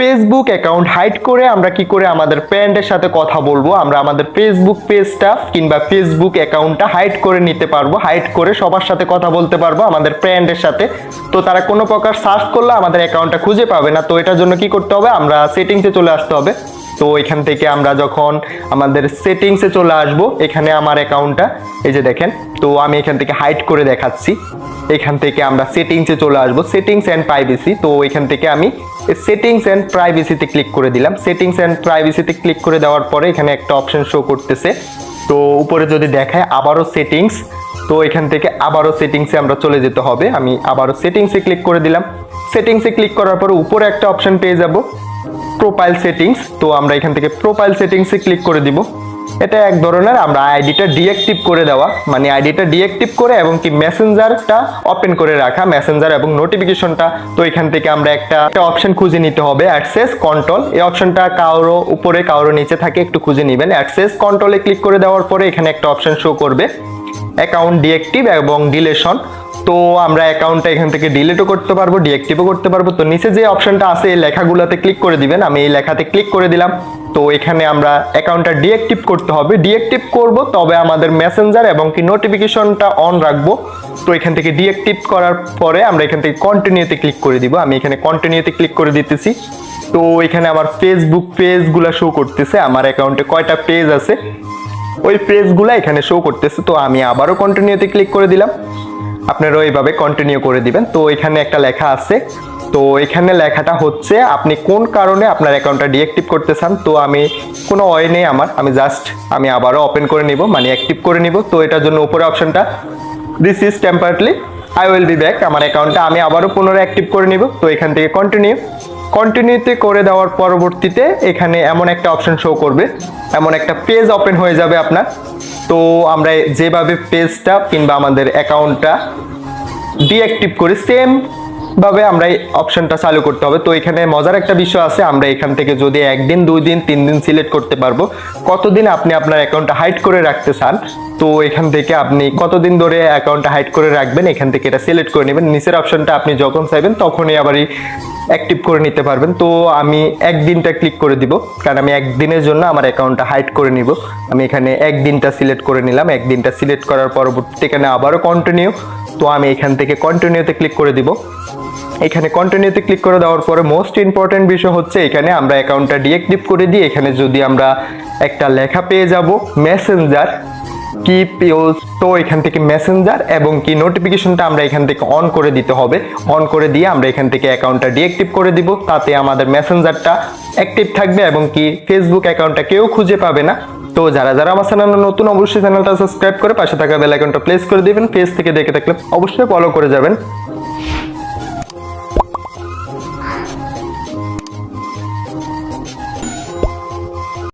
Facebook account hide করে আমরা কি করে আমাদের ফ্রেন্ডের সাথে কথা বলব? আমরা আমাদের ফেসবুক পেজটা কিংবা ফেসবুক অ্যাকাউন্টটা হাইড করে নিতে পারব হাইড করে সবার সাথে কথা বলতে পারব আমাদের ফ্রেন্ডের সাথে। তো তারা কোনো প্রকার সার্চ করলে আমাদের অ্যাকাউন্টটা খুঁজে পাবে না। তো এটার জন্য কি করতে হবে? আমরা সেটিংসে চলে আসতে হবে। তো এখান থেকে আমরা যখন আমাদের সেটিংসে চলে আসব, এখানে আমার অ্যাকাউন্টটা এই যে দেখেন, তো আমি এখান থেকে হাইড করে দেখাচ্ছি। এখান থেকে আমরা সেটিংসে চলে আসব সেটিংস অ্যান্ড প্রাইভেসি তো এখান থেকে আমি সেটিংস অ্যান্ড প্রাইভেসিতে ক্লিক করে দিলাম। সেটিংস অ্যান্ড প্রাইভেসিতে ক্লিক করে দেওয়ার পরে এখানে একটা অপশন শো করতেছে। তো উপরে যদি দেখায় আবারও সেটিংস তো এখান থেকে আবারও সেটিংসে আমরা চলে যেতে হবে। আমি আবারও সেটিংসে ক্লিক করে দিলাম। সেটিংসে ক্লিক করার পরে উপরে একটা অপশন পেয়ে যাব। প্রোফাইল সেটিংস তো আমরা এখান থেকে প্রোফাইল সেটিংসে ক্লিক করে দিব। এটা এক ধরনের, আমরা আইডিটা ডিঅ্যাক্টিভ করে দেওয়া মানে আইডিটা ডিঅ্যাক্টিভ করে এবং কি মেসেঞ্জারটা ওপেন করে রাখা মেসেঞ্জার এবং নোটিফিকেশনটা তো এখান থেকে আমরা একটা একটা অপশন খুঁজে নিতে হবে অ্যাক্সেস কন্ট্রোল এই অপশনটা কারও উপরে, কারও নিচে থাকে, একটু খুঁজে নেবেন। অ্যাক্সেস কন্ট্রোলে ক্লিক করে দেওয়ার পরে এখানে একটা অপশন শো করবে অ্যাকাউন্ট ডিঅ্যাক্টিভ এবং ডিলেশন তো আমরা অ্যাকাউন্টটা এখান থেকে ডিলিটও করতে পারব ডিঅ্যাক্টিভও করতে পারব। তো নিচে যে অপশনটা আছে, এই লেখাগুলোতে ক্লিক করে দিবেন। আমি এই লেখাতে ক্লিক করে দিলাম। তো এখানে আমরা অ্যাকাউন্টটা ডিঅ্যাক্টিভ করতে হবে। ডিঅ্যাক্টিভ করব, তবে আমাদের মেসেঞ্জার এবং কি নোটিফিকেশনটা অন রাখব। তো এখান থেকে ডিঅ্যাক্টিভ করার পরে আমরা এখান থেকে কন্টিনিউতে ক্লিক করে দিব। আমি এখানে কন্টিনিউতে ক্লিক করে দিতেছি। তো এখানে আমার ফেসবুক পেজগুলো শো করতেছে। আমার অ্যাকাউন্টে কয়টা পেজ আছে? ওই পেজগুলো এখানে শো করতেছে। তো আমি আবারও কন্টিনিউতে ক্লিক করে দিলাম। আপনারা ওইভাবে কন্টিনিউ করে দিবেন। তো এখানে একটা লেখা আছে তো এখানে লেখাটা হচ্ছে, আপনি কোন কারণে আপনার অ্যাকাউন্টটা ডিঅ্যাক্টিভ করতে চান? তো আমি কোনো ওয়ে নেই আমার, আমি জাস্ট আমি আবারও ওপেন করে নিব মানে অ্যাক্টিভ করে নিব। তো এটার জন্য উপরে অপশনটা this is temporarily I will be back আমার অ্যাকাউন্টটা আমি আবারও পুনরায় অ্যাক্টিভ করে নিব। তো এখান থেকে কন্টিনিউ কন্টিনিউতে করে দেওয়ার পরবর্তীতে এখানে এমন একটা অপশন শো করবে, এমন একটা পেজ ওপেন হয়ে যাবে আপনার। তো আমরা যেভাবে পেজটা কিংবা আমাদের অ্যাকাউন্টটা ডিঅ্যাক্টিভ করি সেম ভাবে আমরা এই অপশনটা চালু করতে হবে। তো এখানে মজার একটা বিষয় আছে, আমরা এখান থেকে যদি একদিন দুই দিন তিন দিন সিলেক্ট করতে পারব, কতদিন আপনি আপনার অ্যাকাউন্টটা হাইড করে রাখতে চান, তো এখান থেকে আপনি কতদিন ধরে অ্যাকাউন্টটা হাইড করে রাখবেন, এখান থেকে এটা সিলেক্ট করে নেবেন। নিচের অপশনটা আপনি যখন চাইবেন, তখনই আবারই অ্যাক্টিভ করে নিতে পারবেন। তো আমি একদিনটা ক্লিক করে দিব, কারণ আমি একদিনের জন্য আমার অ্যাকাউন্টটা হাইড করে নিব। আমি এখানে একদিনটা সিলেক্ট করে নিলাম, একদিনটা সিলেক্ট করার পরবর্তীতে এখানে আবারও কন্টিনিউ তো আমি এখান থেকে কন্টিনিউতে ক্লিক করে দিব। এখানে কন্টিনিউতে ক্লিক করে দেওয়ার পরে মোস্ট ইম্পর্টেন্ট বিষয় হচ্ছে এখানে আমরা অ্যাকাউন্টটা ডিঅ্যাক্টিভ করে দিয়ে এখানে যদি আমরা একটা লেখা পেয়ে যাব মেসেঞ্জার ইউজ তো এখান থেকে মেসেঞ্জার এবং কি নোটিফিকেশনটা আমরা এখান থেকে অন করে দিতে হবে। অন করে দিয়ে আমরা এখান থেকে অ্যাকাউন্টটা ডিঅ্যাক্টিভ করে দিব, তাতে আমাদের মেসেঞ্জারটা অ্যাক্টিভ থাকবে এবং কি ফেসবুক অ্যাকাউন্টটা কেউ খুঁজে পাবে না। তো যারা যারা আমার চ্যানেল নতুন, অবশ্যই চ্যানেলটা সাবস্ক্রাইব করে পাশে থাকা বেল আইকনটা প্লেস করে দিবেন। পেজ থেকে দেখে থাকলে অবশ্যই ফলো করে যাবেন।